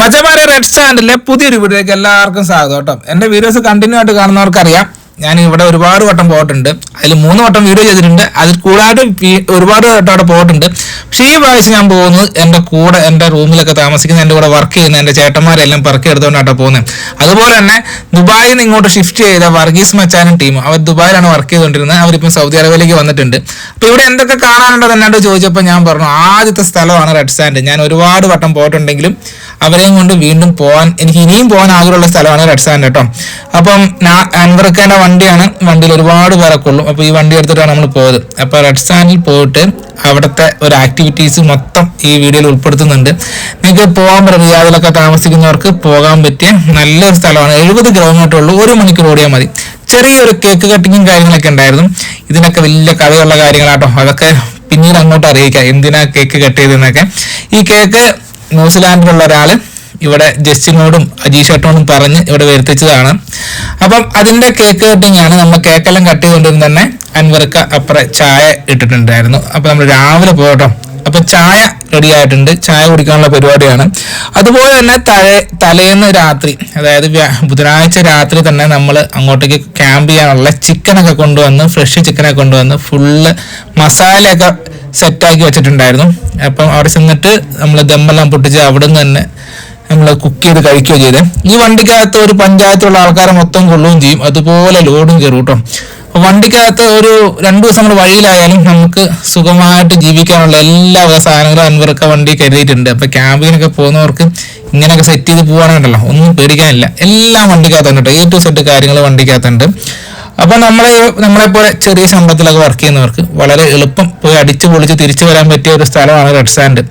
മച്ചമാരെ red സ്റ്റാൻഡിലെ പുതിയൊരു വീഡിയോയിലേക്ക് എല്ലാവർക്കും സ്വാഗതം കേട്ടോ. എന്റെ വീഡിയോസ് കണ്ടിന്യൂ ആയിട്ട് കാണുന്നവർക്കറിയാം. ഞാൻ ഇവിടെ ഒരുപാട് വട്ടം പോയിട്ടുണ്ട്. അതിൽ മൂന്ന് വട്ടം വീഡിയോ ചെയ്തിട്ടുണ്ട്. അതിൽ കൂടാതെ ഒരുപാട് വട്ടം അവിടെ പോയിട്ടുണ്ട്. പക്ഷേ ഈ പ്രാവശ്യം ഞാൻ പോകുന്നത് എന്റെ കൂടെ എന്റെ റൂമിലൊക്കെ താമസിക്കുന്ന എന്റെ കൂടെ വർക്ക് ചെയ്യുന്ന എന്റെ ചേട്ടന്മാരെല്ലാം പറക്കി എടുത്തുകൊണ്ടാട്ടോ പോകുന്നത് അതുപോലെ തന്നെ ദുബായിൽ നിന്ന് ഇങ്ങോട്ട് ഷിഫ്റ്റ് ചെയ്ത വർഗീസ് മച്ചാനും ടീം അവർ ദുബായിലാണ് വർക്ക് ചെയ്തുകൊണ്ടിരുന്നത് അവരിപ്പം സൗദി അറേബ്യയിലേക്ക് വന്നിട്ടുണ്ട്. അപ്പോൾ ഇവിടെ എന്തൊക്കെ കാണാനുണ്ടോ എന്നോട് ചോദിച്ചപ്പോൾ ഞാൻ പറഞ്ഞു ആദ്യത്തെ സ്ഥലമാണ് റെഡ് സാൻഡ് ഞാൻ ഒരുപാട് വട്ടം പോയിട്ടുണ്ടെങ്കിലും അവരെയും കൊണ്ട് വീണ്ടും പോകാൻ എനിക്ക് ഇനിയും പോകാൻ ആഗ്രഹമുള്ള സ്ഥലമാണ് റെഡ് സാൻഡ് കേട്ടോ അപ്പം ഞാൻ അൻവർക്കേണ്ട വണ്ടിയാണ് വണ്ടിയിൽ ഒരുപാട് പേരെ കൊള്ളും അപ്പോൾ ഈ വണ്ടി എടുത്തിട്ടാണ് നമ്മൾ പോയത്. അപ്പോൾ റെഡ് സാൻഡിൽ പോയിട്ട് അവിടുത്തെ ഒരു ആക്ടിവിറ്റീസ് മൊത്തം ഈ വീഡിയോയിൽ ഉൾപ്പെടുത്തുന്നുണ്ട്. നിങ്ങൾക്ക് പോകാൻ പറ്റും റിയാദിലൊക്കെ താമസിക്കുന്നവർക്ക് പോകാൻ പറ്റിയ നല്ലൊരു സ്ഥലമാണ്. എഴുപത് കിലോമീറ്റർ ഉള്ളൂ. ഒരു മണിക്കൂർ ഓടിയാൽ മതി. ചെറിയൊരു കേക്ക് കട്ടിങ്ങും കാര്യങ്ങളൊക്കെ ഉണ്ടായിരുന്നു. ഇതിനൊക്കെ വലിയ കഥയുള്ള കാര്യങ്ങളാട്ടോ. അതൊക്കെ പിന്നീട് അങ്ങോട്ട് അറിയിക്കാം. എന്തിനാ കേക്ക് കട്ട് ചെയ്തെന്നൊക്കെ ഈ കേക്ക് ന്യൂസിലാൻഡിലുള്ള ഒരാൾ ഇവിടെ ജസ്റ്റിനോടും അജീഷേട്ടനോടും പറഞ്ഞ് ഇവിടെ വരുത്തിച്ചതാണ്. അപ്പം അതിന്റെ കേക്ക് കട്ടിംഗ് ആണ് നമ്മൾ കേക്കെല്ലാം കട്ട് ചെയ്തുകൊണ്ടിരുന്ന തന്നെ അൻവർക്ക അപ്പുറം ചായ ഇട്ടിട്ടുണ്ടായിരുന്നു. അപ്പൊ നമ്മൾ രാവിലെ പോകട്ടോ അപ്പൊ ചായ റെഡി ആയിട്ടുണ്ട്. ചായ കുടിക്കാനുള്ള പരിപാടിയാണ്. അതുപോലെ തന്നെ തലേ തലേന്ന് രാത്രി അതായത് ബുധനാഴ്ച രാത്രി തന്നെ നമ്മൾ അങ്ങോട്ടേക്ക് ക്യാമ്പ് ചെയ്യാനുള്ള ചിക്കനൊക്കെ കൊണ്ടുവന്ന് ഫ്രഷ് ചിക്കനൊക്കെ കൊണ്ടുവന്ന് ഫുള്ള് മസാലയൊക്കെ സെറ്റാക്കി വെച്ചിട്ടുണ്ടായിരുന്നു. അപ്പം അവിടെ ചെന്നിട്ട് നമ്മൾ ദമ്മെല്ലാം പൊട്ടിച്ച് അവിടെ നിന്ന് തന്നെ നമ്മൾ കുക്ക് ചെയ്ത് കഴിക്കുകയോ ചെയ്ത്. ഈ വണ്ടിക്കകത്ത് ഒരു പഞ്ചായത്തിലുള്ള ആൾക്കാരെ മൊത്തം കൊള്ളുകയും ചെയ്യും. അതുപോലെ ലോഡും കയറും കേട്ടോ. വണ്ടിക്കകത്ത് ഒരു രണ്ടു ദിവസം നമ്മൾ വഴിയിലായാലും നമുക്ക് സുഖമായിട്ട് ജീവിക്കാനുള്ള എല്ലാ സാധനങ്ങളും അൻവറൊക്കെ വണ്ടി കരുതിയിട്ടുണ്ട്. അപ്പൊ ക്യാമ്പിങ്ങിനൊക്കെ പോകുന്നവർക്ക് ഇങ്ങനെയൊക്കെ സെറ്റ് ചെയ്ത് പോകാനുണ്ടല്ലോ ഒന്നും പേടിക്കാനില്ല. എല്ലാം വണ്ടിക്കകത്തുണ്ട് കേട്ടോ എ ടു സെറ്റ് കാര്യങ്ങൾ വണ്ടിക്കകത്തുണ്ട്. അപ്പൊ നമ്മളെ നമ്മളെ പോലെ ചെറിയ ശമ്പളത്തിലൊക്കെ വർക്ക് ചെയ്യുന്നവർക്ക് വളരെ എളുപ്പം പോയി അടിച്ചു പൊളിച്ച് തിരിച്ചു വരാൻ പറ്റിയ ഒരു സ്ഥലമാണ് റെഡ് സാൻഡ്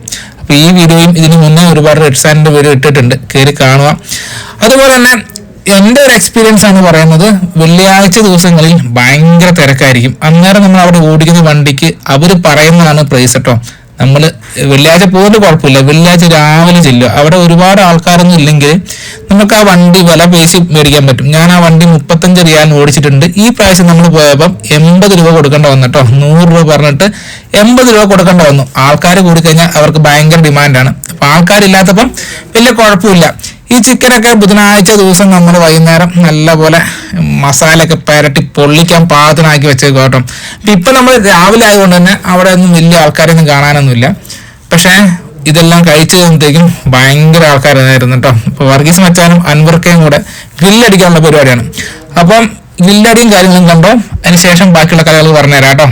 അപ്പൊ ഈ വീഡിയോയും ഇതിന് മുന്നേ ഒരുപാട് റെഡ് സാൻഡ് വീഡിയോ ഇട്ടിട്ടുണ്ട്. കയറി കാണുക അതുപോലെ തന്നെ എന്റെ ഒരു എക്സ്പീരിയൻസ് ആണ് പറയുന്നത്. വെള്ളിയാഴ്ച ദിവസങ്ങളിൽ ഭയങ്കര തിരക്കായിരിക്കും. അന്നേരം നമ്മൾ അവിടെ ഓടിക്കുന്ന വണ്ടിക്ക് അവർ പറയുന്നതാണ് പ്രൈസ് കേട്ടോ നമ്മൾ വെള്ളിയാഴ്ച പോകുന്നത് കുഴപ്പമില്ല. വെള്ളിയാഴ്ച രാവിലെ ചെല്ലുക. അവിടെ ഒരുപാട് ആൾക്കാരൊന്നും ഇല്ലെങ്കിൽ നമുക്ക് ആ വണ്ടി വില പേശി മേടിക്കാൻ പറ്റും. ഞാൻ ആ വണ്ടി മുപ്പത്തഞ്ച് റിയാൻ ഓടിച്ചിട്ടുണ്ട്. ഈ പ്രാവശ്യം നമ്മൾ പോയപ്പം എൺപത് രൂപ കൊടുക്കേണ്ട വന്നു കേട്ടോ. നൂറ് രൂപ പറഞ്ഞിട്ട് എൺപത് രൂപ കൊടുക്കേണ്ട വന്നു. ആൾക്കാർ കൂടിക്കഴിഞ്ഞാൽ അവർക്ക് ഭയങ്കര ഡിമാൻഡാണ്. അപ്പൊ ആൾക്കാരില്ലാത്തപ്പം വലിയ കുഴപ്പമില്ല. ഈ ചിക്കനൊക്കെ ബുധനാഴ്ച ദിവസം നമ്മൾ വൈകുന്നേരം നല്ലപോലെ മസാലയൊക്കെ പുരട്ടി പൊള്ളിക്കാൻ പാകത്തിനാക്കി വെച്ചേക്കും കേട്ടോ. അപ്പൊ ഇപ്പൊ നമ്മൾ രാവിലെ ആയതുകൊണ്ട് തന്നെ അവിടെ ഒന്നും വലിയ ആൾക്കാരൊന്നും കാണാനൊന്നുമില്ല. പക്ഷേ ഇതെല്ലാം കഴിച്ചു കഴിയുമ്പോഴത്തേക്കും ഭയങ്കര ആൾക്കാരായിരുന്നു കേട്ടോ. അപ്പൊ വർഗീസ് മച്ചാനും അൻവർക്കയും കൂടെ ഗ്രില്ലടിക്കാനുള്ള പരിപാടിയാണ്. അപ്പം ഗ്രില്ലടിയും കാര്യങ്ങളും കണ്ടോ? അതിനുശേഷം ബാക്കിയുള്ള കഥകൾ പറഞ്ഞുതരാം കേട്ടോ.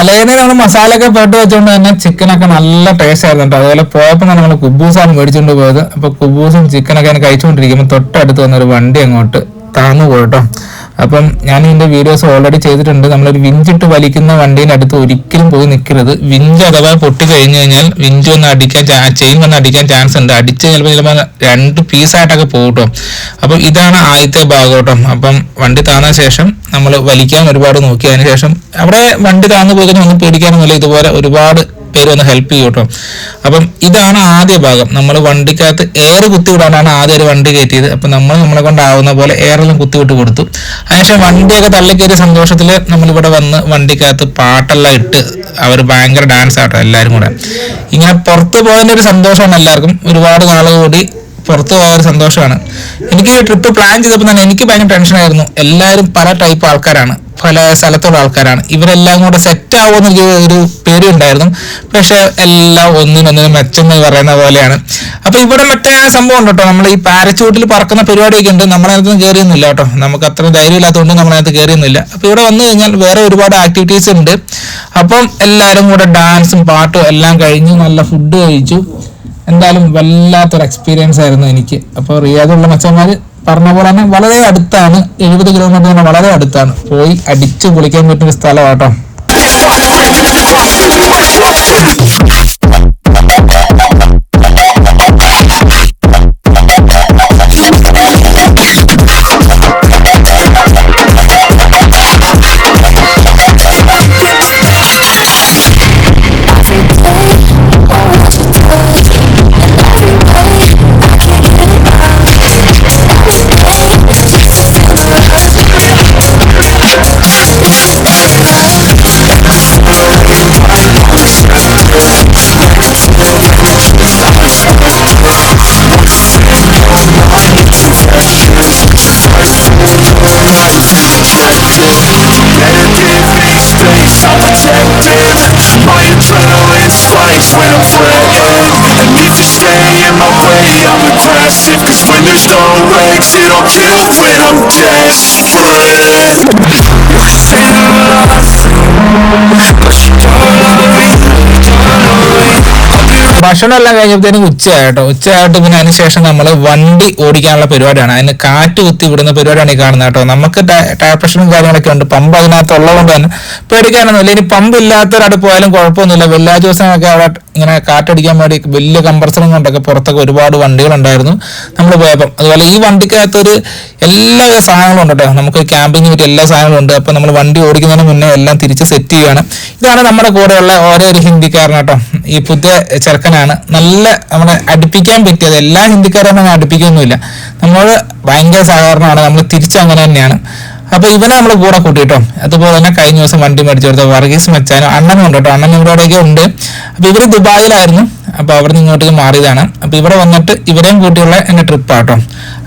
തലേന്ന് നമ്മൾ ഒക്കെ പെട്ട് വെച്ചുകൊണ്ട് തന്നെ ചിക്കനൊക്കെ നല്ല ടേസ്റ്റ് ആയിരുന്നു കേട്ടോ അതുപോലെ പോയപ്പോൾ നമ്മൾ കുബൂസാണ് മേടിച്ചുകൊണ്ട് പോയത്. അപ്പൊ കുബൂസും ചിക്കനൊക്കെ ഞാൻ കഴിച്ചുകൊണ്ടിരിക്കുമ്പോൾ തൊട്ടടുത്ത് വന്നൊരു വണ്ടി അങ്ങോട്ട് താന്നു പോയിട്ടോ അപ്പം ഞാൻ ഇതിന്റെ വീഡിയോസ് ഓൾറെഡി ചെയ്തിട്ടുണ്ട്. നമ്മളൊരു വിഞ്ചിട്ട് വലിക്കുന്ന വണ്ടീന്റെ അടുത്ത് ഒരിക്കലും പോയി നിൽക്കരുത് വിഞ്ച് അഥവാ പൊട്ടി കഴിഞ്ഞു കഴിഞ്ഞാൽ വിഞ്ച് ഒന്ന് അടിക്കാൻ ചെയിൻ വന്ന് അടിക്കാൻ ചാൻസ് ഉണ്ട്. അടിച്ച് ചിലപ്പോൾ ചിലപ്പോൾ രണ്ട് പീസായിട്ടൊക്കെ പോകും കേട്ടോ അപ്പം ഇതാണ് ആദ്യത്തെ ഭാഗം കേട്ടോ അപ്പം വണ്ടി താന്ന ശേഷം നമ്മൾ വലിക്കാൻ ഒരുപാട് നോക്കി. അതിന് ശേഷം അവിടെ വണ്ടി താന്നു പോയി കഴിഞ്ഞാൽ ഒന്നും പേടിക്കാനൊന്നുമില്ല. ഇതുപോലെ ഒരുപാട് പേര് വന്ന് ഹെൽപ്പ് ചെയ്യും കേട്ടോ അപ്പം ഇതാണ് ആദ്യ ഭാഗം. നമ്മൾ വണ്ടിക്കകത്ത് എയർ കുത്തിവിടാനാണ് ആദ്യം ഒരു വണ്ടി കയറ്റിയത്. അപ്പം നമ്മൾ നമ്മളെ കൊണ്ടാവുന്ന പോലെ എയറെല്ലാം കുത്തിവിട്ട് കൊടുത്തു. അതിനുശേഷം വണ്ടിയൊക്കെ തള്ളിക്കയറിയ സന്തോഷത്തിൽ നമ്മളിവിടെ വന്ന് വണ്ടിക്കകത്ത് പാട്ടെല്ലാം ഇട്ട് അവർ ഭയങ്കര ഡാൻസ് ആട്ടോ എല്ലാവരും കൂടെ. ഇങ്ങനെ പുറത്ത് പോയതിന്റെ ഒരു സന്തോഷമാണ് എല്ലാവർക്കും. ഒരുപാട് നാളുകൾ കൂടി പുറത്തു പോയ ഒരു സന്തോഷമാണ്. എനിക്ക് ഈ ട്രിപ്പ് പ്ലാൻ ചെയ്തപ്പോൾ തന്നെ എനിക്ക് ഭയങ്കര ടെൻഷനായിരുന്നു എല്ലാവരും പല ടൈപ്പ് ആൾക്കാരാണ്. പല സ്ഥലത്തുള്ള ആൾക്കാരാണ്. ഇവരെല്ലാം കൂടെ സെറ്റ് ആവുമെന്ന് ഒരു പേടിയുണ്ടായിരുന്നു പക്ഷെ എല്ലാം ഒന്നിനൊന്നിനും മെച്ചം എന്ന് പറയുന്ന പോലെയാണ്. അപ്പൊ ഇവിടെ മറ്റേ സംഭവം ഉണ്ട് കേട്ടോ നമ്മൾ ഈ പാരച്ചൂട്ടിൽ പറക്കുന്ന പരിപാടിയൊക്കെ ഉണ്ട്. നമ്മളതിനകത്ത് കയറിയൊന്നുമില്ല കേട്ടോ. നമുക്ക് അത്ര ധൈര്യം ഇല്ലാത്തതുകൊണ്ട് നമ്മളതിനകത്ത് കയറിയൊന്നുമില്ല അപ്പൊ ഇവിടെ വന്നു കഴിഞ്ഞാൽ വേറെ ഒരുപാട് ആക്ടിവിറ്റീസ് ഉണ്ട്. അപ്പം എല്ലാവരും കൂടെ ഡാൻസും പാട്ടും എല്ലാം കഴിഞ്ഞ് നല്ല ഫുഡ് കഴിച്ചു. എന്തായാലും വല്ലാത്തൊരു എക്സ്പീരിയൻസ് ആയിരുന്നു എനിക്ക്. അപ്പോൾ റിയാദുള്ള മച്ചന്മാർ പറഞ്ഞ പോലെ തന്നെ വളരെ അടുത്താണ്. എഴുപത് കിലോമീറ്റർ വളരെ അടുത്താണ്. പോയി അടിച്ച് പൊളിക്കാൻ പറ്റുന്ന സ്ഥലം so protected My adrenaline spikes when I'm threatened And if you stay in my way, I'm aggressive Cause when there's no exit, it'll kill when I'm desperate You're paralyzed, but you don't love me ഭക്ഷണം എല്ലാം കഴിഞ്ഞപ്പോഴത്തേനും ഉച്ചയായിട്ടോ. ഉച്ചയായിട്ട് പിന്നെ അതിന് ശേഷം നമ്മൾ വണ്ടി ഓടിക്കാനുള്ള പരിപാടിയാണ്. അതിന് കാറ്റ് കുത്തി വിടുന്ന പരിപാടിയാണ് ഈ കാണുന്നത് കേട്ടോ. നമുക്ക് ടാപ്രഷനും കാര്യങ്ങളൊക്കെ ഉണ്ട്. പമ്പ് അതിനകത്ത് ഉള്ളതുകൊണ്ട് തന്നെ പേടിക്കാനൊന്നുമില്ല. ഇനി പമ്പ് ഇല്ലാത്തവരവിടെ പോയാലും കുഴപ്പമൊന്നുമില്ല. വെള്ളിയാഴ്ച ദിവസങ്ങളൊക്കെ അവിടെ ഇങ്ങനെ കാറ്റടിക്കാൻ വേണ്ടി വലിയ കമ്പ്രസറും കൊണ്ടൊക്കെ പുറത്തൊക്കെ ഒരുപാട് വണ്ടികളുണ്ടായിരുന്നു. നമ്മൾ പോയപ്പം. അതുപോലെ ഈ വണ്ടിക്കകത്തൊരു എല്ലാ സാധനങ്ങളും ഉണ്ട് കേട്ടോ. നമുക്ക് ക്യാമ്പിങ്ങിന് പറ്റിയ എല്ലാ സാധനങ്ങളും ഉണ്ട്. അപ്പം നമ്മൾ വണ്ടി ഓടിക്കുന്നതിന് മുന്നേ എല്ലാം തിരിച്ച് സെറ്റ് ചെയ്യുകയാണ് ഇതാണ് നമ്മുടെ കൂടെയുള്ള ഓരോ ഒരു ഈ പുതിയ ചെറുക്കനാണ് നല്ല നമ്മളെ അടുപ്പിക്കാൻ പറ്റിയത്. എല്ലാ ഹിന്ദിക്കാരും നമ്മൾ അടുപ്പിക്കൊന്നുമില്ല. നമ്മൾ ഭയങ്കര സഹകരണമാണ്. നമ്മൾ തിരിച്ചങ്ങനെ തന്നെയാണ്. അപ്പൊ ഇവനെ നമ്മൾ കൂടെ കൂട്ടിട്ടോ അതുപോലെ തന്നെ കഴിഞ്ഞ ദിവസം വണ്ടി മേടിച്ചു വർഗീസ് മച്ചാനും അണ്ണനും ഉണ്ട് കേട്ടോ. അണ്ണൻ ഇവിടെയൊക്കെ ഉണ്ട്. അപ്പൊ ഇവർ ദുബായിലായിരുന്നു. അപ്പൊ അവിടെ നിന്ന് ഇങ്ങോട്ടേക്ക് മാറിയതാണ്. അപ്പൊ ഇവിടെ വന്നിട്ട് ഇവരെയും കൂട്ടിയുള്ള എന്റെ ട്രിപ്പ് ആട്ടോ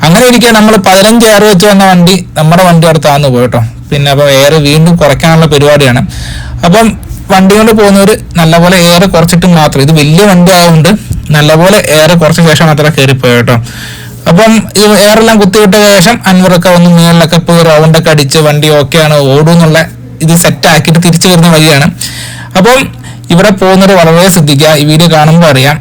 അങ്ങനെ ഇരിക്കെ നമ്മൾ പതിനഞ്ച് എയർ വെച്ച് വന്ന വണ്ടി നമ്മുടെ വണ്ടി അവിടെ താന്നു പോയിട്ടോ പിന്നെ അപ്പൊ എയർ വീണ്ടും കുറയ്ക്കാനുള്ള പരിപാടിയാണ്. അപ്പം വണ്ടി കൊണ്ട് പോകുന്നവർ നല്ലപോലെ എയർ കുറച്ചിട്ട് മാത്രം. ഇത് വലിയ വണ്ടി ആയതുകൊണ്ട് നല്ലപോലെ എയർ കുറച്ച ശേഷം മാത്രം കയറിപ്പോയോ കേട്ടോ. അപ്പം ഇത് എയറെല്ലാം കുത്തിവിട്ട ശേഷം അൻവറൊക്കെ ഒന്ന് മേളിലൊക്കെ പോയി റൗണ്ടൊക്കെ അടിച്ച് വണ്ടി ഓക്കെയാണ് ഓടും എന്നുള്ള ഇത് സെറ്റ് ആക്കിയിട്ട് തിരിച്ചു വരുന്ന വഴിയാണ്. അപ്പം ഇവിടെ പോകുന്നത് വളരെ ശ്രദ്ധിക്കുക. ഈ വീഡിയോ കാണുമ്പോൾ അറിയാം.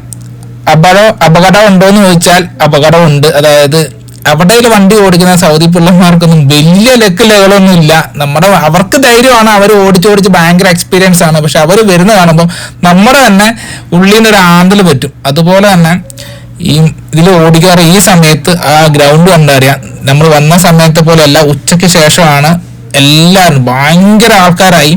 അപകടം അപകടം ഉണ്ടോ എന്ന് ചോദിച്ചാൽ അപകടമുണ്ട് അതായത് അവിടെ ഒരു വണ്ടി ഓടിക്കുന്ന സൗദി പിള്ളമാർക്കൊന്നും വലിയ ലക്ക് ലെവലൊന്നും ഇല്ല. നമ്മുടെ അവർക്ക് ധൈര്യമാണ് അവർ ഓടിച്ച് ഓടിച്ച് ഭയങ്കര എക്സ്പീരിയൻസ് ആണ്. പക്ഷെ അവർ വരുന്ന കാണുമ്പോൾ നമ്മുടെ തന്നെ ഉള്ളിൽ ഒരു ആന്തൽ പറ്റും. അതുപോലെ തന്നെ ഈ ഇതിൽ ഓടിക്കാറ് ഈ സമയത്ത് ആ ഗ്രൗണ്ട് കണ്ടറിയാം. നമ്മൾ വന്ന സമയത്തെ പോലെ അല്ല ഉച്ചയ്ക്ക് ശേഷമാണ് എല്ലാവരും ഭയങ്കര ആൾക്കാരായി.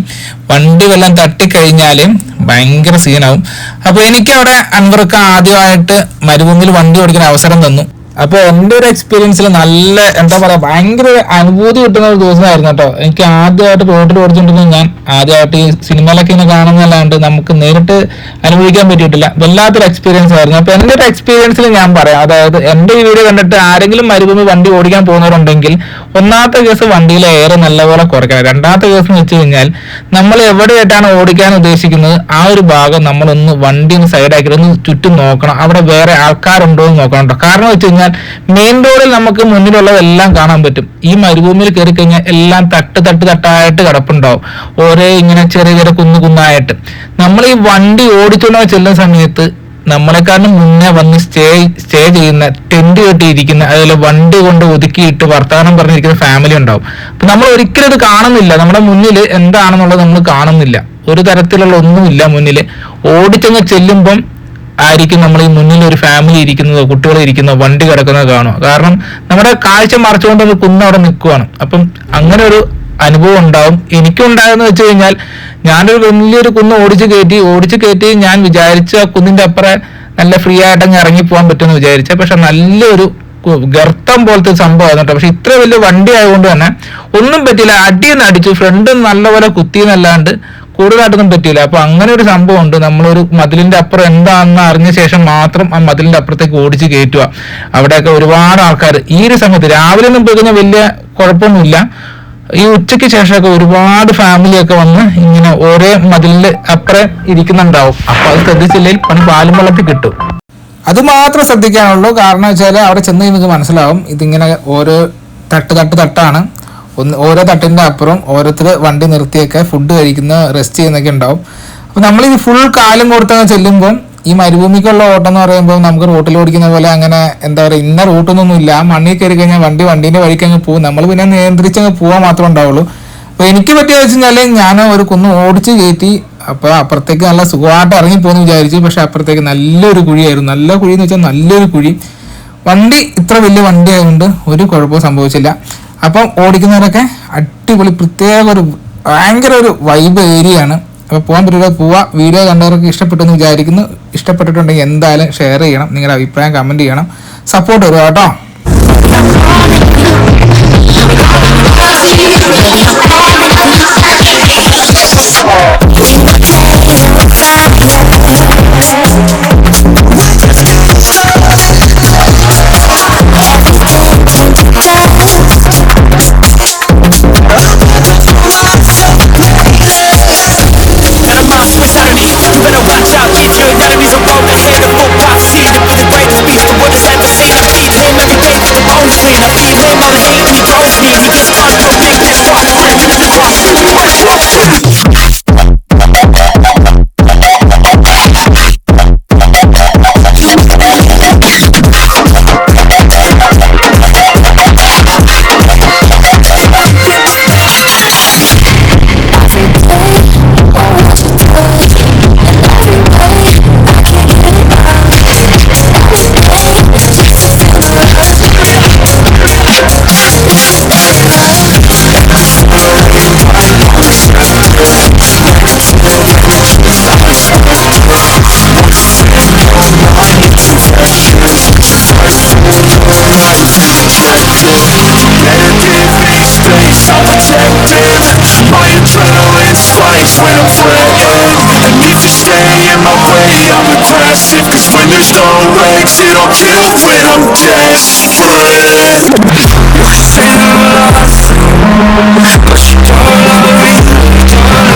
വണ്ടി വല്ലതും തട്ടിക്കഴിഞ്ഞാൽ ഭയങ്കര സീനാവും അപ്പോൾ എനിക്കവിടെ അൻവർക്ക് ആദ്യമായിട്ട് മരുഭൂമിയിൽ വണ്ടി ഓടിക്കുന്ന അവസരം തന്നു. അപ്പൊ എന്റെ ഒരു എക്സ്പീരിയൻസിൽ നല്ല എന്താ പറയാ ഭയങ്കര അനുഭൂതി കിട്ടുന്ന ഒരു ദിവസമായിരുന്നു കേട്ടോ. എനിക്ക് ആദ്യമായിട്ട് തോട്ടിൽ ഓടിച്ചിട്ടുണ്ടെങ്കിൽ ഞാൻ ആദ്യമായിട്ട് ഈ സിനിമയിലൊക്കെ ഇങ്ങനെ കാണുന്നതല്ലാണ്ട് നമുക്ക് നേരിട്ട് അനുഭവിക്കാൻ പറ്റിയിട്ടില്ല. വല്ലാത്തൊരു എക്സ്പീരിയൻസ് ആയിരുന്നു. അപ്പൊ എന്റെ ഒരു എക്സ്പീരിയൻസിൽ ഞാൻ പറയാം. അതായത് എന്റെ ഈ വീഡിയോ കണ്ടിട്ട് ആരെങ്കിലും മരുഭൂമി വണ്ടി ഓടിക്കാൻ പോകുന്നവരുണ്ടെങ്കിൽ ഒന്നാമത്തെ കേസ് വണ്ടിയിലെ എയർ നല്ലപോലെ കുറയ്ക്കണം. രണ്ടാമത്തെ കേസ് എന്ന് വെച്ച് കഴിഞ്ഞാൽ നമ്മൾ എവിടെയായിട്ടാണ് ഓടിക്കാൻ ഉദ്ദേശിക്കുന്നത്? ആ ഒരു ഭാഗം നമ്മളൊന്ന് വണ്ടി ഒന്ന് സൈഡാക്കി ഒന്ന് ചുറ്റും നോക്കണം. അവിടെ വേറെ ആൾക്കാരുണ്ടോ എന്ന് നോക്കണം കേട്ടോ. കാരണം വെച്ച് കഴിഞ്ഞാൽ മെയിൻ റോഡിൽ നമുക്ക് മുന്നിലുള്ളതെല്ലാം കാണാൻ പറ്റും. ഈ മരുഭൂമിയിൽ കയറി കഴിഞ്ഞാൽ എല്ലാം തട്ട് തട്ട് തട്ടായിട്ട് കിടപ്പുണ്ടാവും. ഓരോ ഇങ്ങനെ ചെറിയ ചെറിയ കുന്നു കുന്നായിട്ട്. നമ്മൾ ഈ വണ്ടി ഓടിച്ചുകൊണ്ട് ചെല്ലുന്ന സമയത്ത് നമ്മളെക്കാളും മുന്നേ വന്ന് സ്റ്റേ സ്റ്റേ ചെയ്യുന്ന ടെന്റ് കെട്ടിയിരിക്കുന്ന അതുപോലെ വണ്ടി കൊണ്ട് ഒതുക്കിയിട്ട് വർത്തമാനം പറഞ്ഞിരിക്കുന്ന ഫാമിലി ഉണ്ടാവും. അപ്പൊ നമ്മൾ ഒരിക്കലും ഇത് കാണുന്നില്ല. നമ്മുടെ മുന്നിൽ എന്താണെന്നുള്ളത് നമ്മൾ കാണുന്നില്ല. ഒരു തരത്തിലുള്ള ഒന്നുമില്ല മുന്നിൽ. ഓടിച്ചങ്ങ് ചെല്ലുമ്പം ആയിരിക്കും നമ്മൾ ഈ മുന്നിൽ ഒരു ഫാമിലി ഇരിക്കുന്നതോ കുട്ടികൾ ഇരിക്കുന്നതോ വണ്ടി കിടക്കുന്നതോ കാണുക. കാരണം നമ്മുടെ കാഴ്ച മറച്ചുകൊണ്ട് ഒരു കുന്ന് അവിടെ നിൽക്കുവാണ്. അപ്പം അങ്ങനെ ഒരു അനുഭവം ഉണ്ടാവും. എനിക്കുണ്ടായെന്ന് വെച്ച് കഴിഞ്ഞാൽ ഞാനൊരു വലിയൊരു കുന്ന് ഓടിച്ച് കയറ്റി ഓടിച്ച് കയറ്റി ഞാൻ വിചാരിച്ച കുന്നിന്റെ അപ്പുറം നല്ല ഫ്രീ ആയിട്ട് അങ്ങ് ഇറങ്ങി പോകാൻ പറ്റുമെന്ന് വിചാരിച്ച. പക്ഷെ നല്ലൊരു ഗർത്തം പോലത്തെ സംഭവമായിരുന്നു കേട്ടോ. പക്ഷെ ഇത്ര വലിയ വണ്ടി ആയതുകൊണ്ട് തന്നെ ഒന്നും പറ്റില്ല അടിയെന്ന് അടിച്ചു. ഫ്രണ്ട് നല്ലപോലെ കുത്തിയെന്നല്ലാണ്ട് കൂടുതലായിട്ടൊന്നും പറ്റിയില്ല. അപ്പൊ അങ്ങനെ ഒരു സംഭവം ഉണ്ട് നമ്മളൊരു മതിലിന്റെ അപ്പുറം എന്താണെന്ന് അറിഞ്ഞ ശേഷം മാത്രം ആ മതിലിന്റെ അപ്പുറത്തേക്ക് ഓടിച്ച് കയറ്റുക അവിടെയൊക്കെ ഒരുപാട് ആൾക്കാർ ഈ ഒരു സമയത്ത് രാവിലെ ഒന്നും പോകുന്ന വലിയ കുഴപ്പമൊന്നുമില്ല. ഈ ഉച്ചയ്ക്ക് ശേഷമൊക്കെ ഒരുപാട് ഫാമിലിയൊക്കെ വന്ന് ഇങ്ങനെ ഒരേ മതിലിന്റെ അപ്പുറം ഇരിക്കുന്നുണ്ടാവും. അപ്പൊ അത് ശ്രദ്ധിച്ചില്ലെങ്കിൽ പണി പാലും വെള്ളത്തിൽ കിട്ടും. അത് മാത്രം ശ്രദ്ധിക്കാനുള്ളൂ. കാരണം വെച്ചാൽ അവിടെ ചെന്ന് നിങ്ങൾക്ക് മനസ്സിലാവും. ഇതിങ്ങനെ ഓരോ തട്ട് തട്ട് തട്ടാണ്. ഒന്ന് ഓരോ തട്ടിന്റെ അപ്പുറം ഓരോരുത്തർ വണ്ടി നിർത്തിയൊക്കെ ഫുഡ് കഴിക്കുന്ന റെസ്റ്റ് ചെയ്യുന്നൊക്കെ ഉണ്ടാവും. അപ്പോൾ നമ്മൾ ഈ ഫുൾ കാലം കൊടുത്തങ്ങ് ചെല്ലുമ്പോൾ ഈ മരുഭൂമിക്കുള്ള ഓട്ടം എന്ന് പറയുമ്പോൾ നമുക്ക് റോട്ടിൽ ഓടിക്കുന്ന പോലെ അങ്ങനെ എന്താ പറയുക ഇന്ന റൂട്ടൊന്നും ഇല്ല. ആ മണ്ണിൽ കയറി കഴിഞ്ഞാൽ വണ്ടി വണ്ടീന്റെ വഴിക്ക് അങ്ങ് പോകും. നമ്മൾ പിന്നെ നിയന്ത്രിച്ചങ്ങ് പോകാൻ മാത്രമേ ഉണ്ടാവുള്ളൂ. അപ്പോൾ എനിക്ക് പറ്റിയ വെച്ച് കഴിഞ്ഞാൽ ഞാൻ ഒരു കുന്ന് ഓടിച്ച് കയറ്റി അപ്പോൾ അപ്പുറത്തേക്ക് നല്ല സുഖമായിട്ട് ഇറങ്ങി പോകുന്നു വിചാരിച്ചു. പക്ഷെ അപ്പുറത്തേക്ക് നല്ലൊരു കുഴിയായിരുന്നു. നല്ല കുഴി എന്ന് വെച്ചാൽ നല്ലൊരു കുഴി. വണ്ടി ഇത്ര വലിയ വണ്ടി ആയതുകൊണ്ട് ഒരു കുഴപ്പവും സംഭവിച്ചില്ല. അപ്പം ഓടിക്കുന്നവരൊക്കെ അടിപൊളി പ്രത്യേക ഒരു ഭയങ്കര ഒരു വൈബ് ഏരിയയാണ് അപ്പോൾ പോകാൻ പറ്റില്ല പോവാ. വീഡിയോ കണ്ടവർക്ക് ഇഷ്ടപ്പെട്ടു എന്ന് വിചാരിക്കുന്നു. ഇഷ്ടപ്പെട്ടിട്ടുണ്ടെങ്കിൽ എന്തായാലും ഷെയർ ചെയ്യണം. നിങ്ങളുടെ അഭിപ്രായം കമന്റ് ചെയ്യണം. സപ്പോർട്ട് തരുക കേട്ടോ. flights when I'm threatened, And if you stay in my way, I'm aggressive Cause when there's no exit, it'll kill when I'm desperate. You say you love me, but you don't love me.